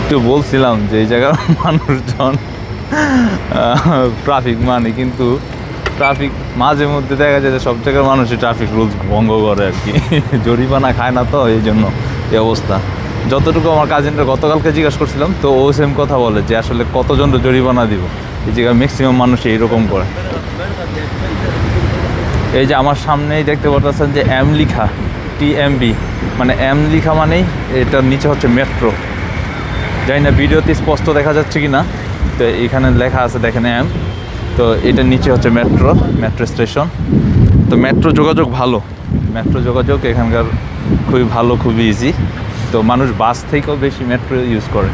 একটু বলছিলাম যে এই জায়গার মানুষজন ট্রাফিক মানে কিন্তু ট্রাফিক মাঝে মধ্যে দেখা যায় যে সব জায়গার মানুষই ট্রাফিক রুলস ভঙ্গ করে আর কি। জরিমানা খায় না তো, এই জন্য এই অবস্থা। যতটুকু আমার কাজিনরা গতকালকে জিজ্ঞাসা করছিলাম, তো ও সেম কথা বলে যে আসলে কতজন জরিমানা দিব? এই জায়গায় ম্যাক্সিমাম মানুষ এইরকম করে। এই যে আমার সামনেই দেখতে পাচ্ছেন যে এম লিখা টিএমবি মানে এম লিখা মানেই এটার নিচে হচ্ছে মেট্রো জানি না ভিডিওতে স্পষ্ট দেখা যাচ্ছে কি না তো এখানে লেখা আছে দেখেন এম। তো এটার নিচে হচ্ছে মেট্রো মেট্রো স্টেশন। তো মেট্রো যোগাযোগ ভালো? মেট্রো যোগাযোগ এখানকার খুবই ভালো খুবই ইজি তো মানুষ বাস থেকেও বেশি মেট্রো ইউজ করে।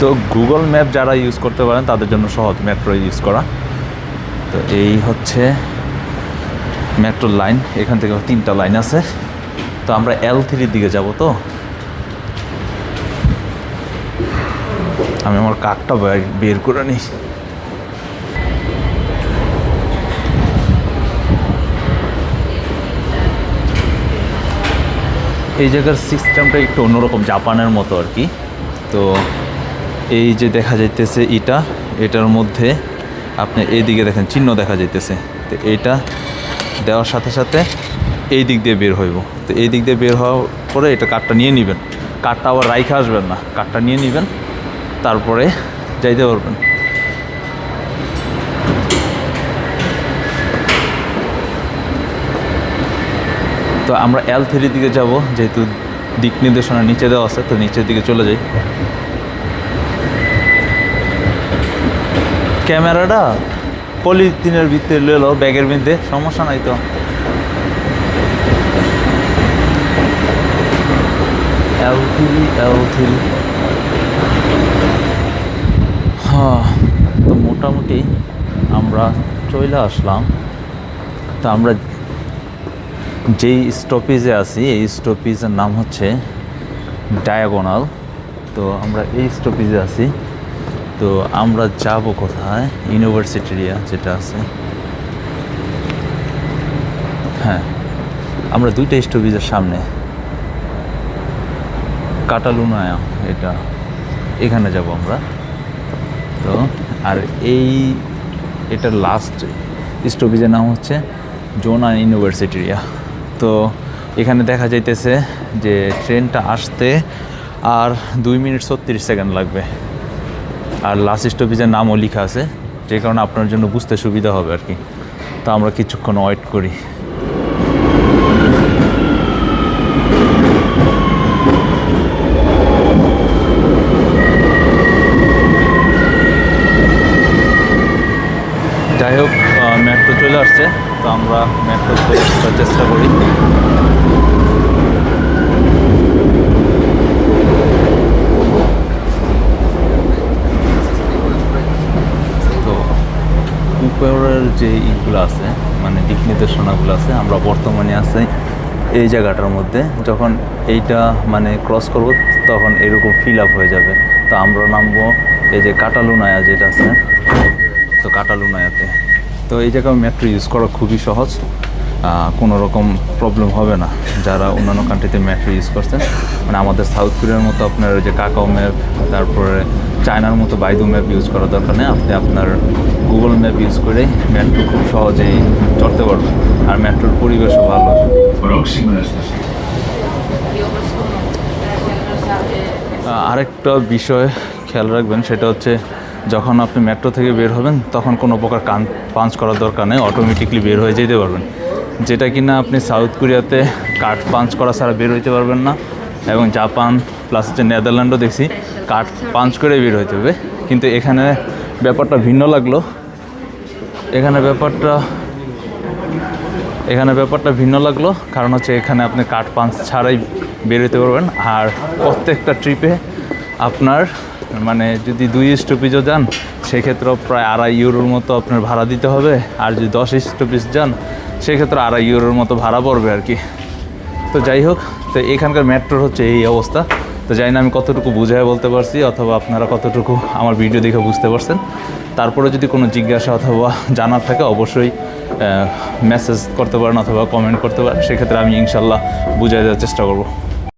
তো গুগল ম্যাপ যারা ইউজ করতে পারেন তাদের জন্য সহজ মেট্রো ইউজ করা। তো এই হচ্ছে মেট্রোর লাইন। এখান থেকে তিনটা লাইন আছে। তো আমরা এল থ্রির দিকে যাব তো? আমি আমার কাকটা বের- করে নিই। এই জায়গার সিস্টেমটা একটু অন্যরকম, জাপানের মতো আর কি। তো এই যে দেখা যাইতেছে ইটা এটার মধ্যে আপনি এই দিকে দেখেন, চিহ্ন দেখা যাইতেছে। তো এইটা দেওয়ার সাথে সাথে এই দিক দিয়ে বের হইব। তো এই দিক দিয়ে বের হওয়ার পরে এটা কাঠটা নিয়ে নেবেন। কাঠটা আবার রাইখে আসবেন না। কাঠটা নিয়ে নেবেন। তারপরে যাইতে পারবেন। তো আমরা এল থ্রির দিকে যাব, যেহেতু দিক নির্দেশনা নিচে দেওয়া আছে, তো নিচের দিকে চলে যাই। ক্যামেরাটা পলিথিনের ভিতরে লেলো ব্যাগের মধ্যে। সমস্যা নাই তো। এল থ্রি এল থ্রি হ্যাঁ তো মোটামুটি আমরা চলে আসলাম। তো আমরা যেই স্টপেজে আছি, এই স্টপেজের নাম হচ্ছে ডায়াগোনাল তো আমরা এই স্টপেজে আছি। তো আমরা যাব কোথায়? ইউনিভার্সিটি এরিয়া যেটা আছে। হ্যাঁ আমরা দুইটা স্টপেজের সামনে। কাটালুনায়া, এটা এখানে যাব আমরা। তো, আর এই এটার লাস্ট স্টপেজের নাম হচ্ছে জোনা ইউনিভার্সিটি এরিয়া তো, এখানে দেখা যাইতেছে যে ট্রেনটা আসতে আর দুই মিনিট ছত্রিশ সেকেন্ড লাগবে। আর লাস্ট স্টপেজের নামও লেখা আছে, যে কারণে আপনার জন্য বুঝতে সুবিধা হবে আর কি। তো আমরা কিছুক্ষণ ওয়েট করি। যাই হোক মেট্রো চলে আসছে, তো আমরা মেট্রোতে চেষ্টা করি। তো উপরের যে ইগুলো আছে মানে দিক নির্দেশনাগুলো আছে, আমরা বর্তমানে আছি এই জায়গাটার মধ্যে। যখন এইটা মানে ক্রস করব, তখন এরকম ফিল আপ হয়ে যাবে। তো আমরা নামবো এই যে কাটালুনায়া যেটা আছে তো কাটালুনায়াতে তো এই জায়গায় মেট্রো ইউজ করা খুবই সহজ। কোনো রকম প্রবলেম হবে না। যারা অন্যান্য কান্ট্রিতে মেট্রো ইউজ করছেন মানে আমাদের সাউথ কোরিয়ার মতো আপনার ওই যে কাকাও ম্যাপ তারপরে চায়নার মতো বাইদু ম্যাপ ইউজ করার দরকার নেই। আপনি আপনার গুগল ম্যাপ ইউজ করে মেট্রো খুব সহজেই চড়তে পারবেন। আর মেট্রোর পরিবেশও ভালো। আরেকটা বিষয় খেয়াল রাখবেন, সেটা হচ্ছে যখন আপনি মেট্রো থেকে বের হবেন, তখন কোনো প্রকার কান পাঞ্চ করার দরকার নেই অটোমেটিকলি বের হয়ে যেতে পারবেন। যেটা কিনা আপনি সাউথ কোরিয়াতে কার্ড পাঞ্চ করা ছাড়া বের হইতে পারবেন না, এবং জাপান প্লাস হচ্ছে নেদারল্যান্ডও দেখছি কার্ড পাঞ্চ করে বের হইতে হবে। কিন্তু এখানে ব্যাপারটা ভিন্ন লাগল। এখানে ব্যাপারটা এখানে ব্যাপারটা ভিন্ন লাগল, কারণ হচ্ছে এখানে আপনি কাঠ পাঞ্চ ছাড়াই বেরোতে পারবেন। আর প্রত্যেকটা ট্রিপে আপনার মানে যদি দুই স্টপেজও যান, সেক্ষেত্রেও প্রায় আড়াই ইউরোর মতো আপনার ভাড়া দিতে হবে। আর যদি দশ স্টপেজ যান সেক্ষেত্রে আড়াই ইউরোর মতো ভাড়া পড়বে আর কি। তো যাই হোক, তো এখানকার মেট্রোর হচ্ছে এই অবস্থা। তো জানি না আমি কতটুকু বুঝায় বলতে পারছি, অথবা আপনারা কতটুকু আমার ভিডিও দেখে বুঝতে পারছেন। তারপরে যদি কোনো জিজ্ঞাসা অথবা জানার থাকে, অবশ্যই মেসেজ করতে পারেন অথবা কমেন্ট করতে পারেন। সেক্ষেত্রে আমি ইনশাল্লাহ বুঝাই দেওয়ার চেষ্টা করব।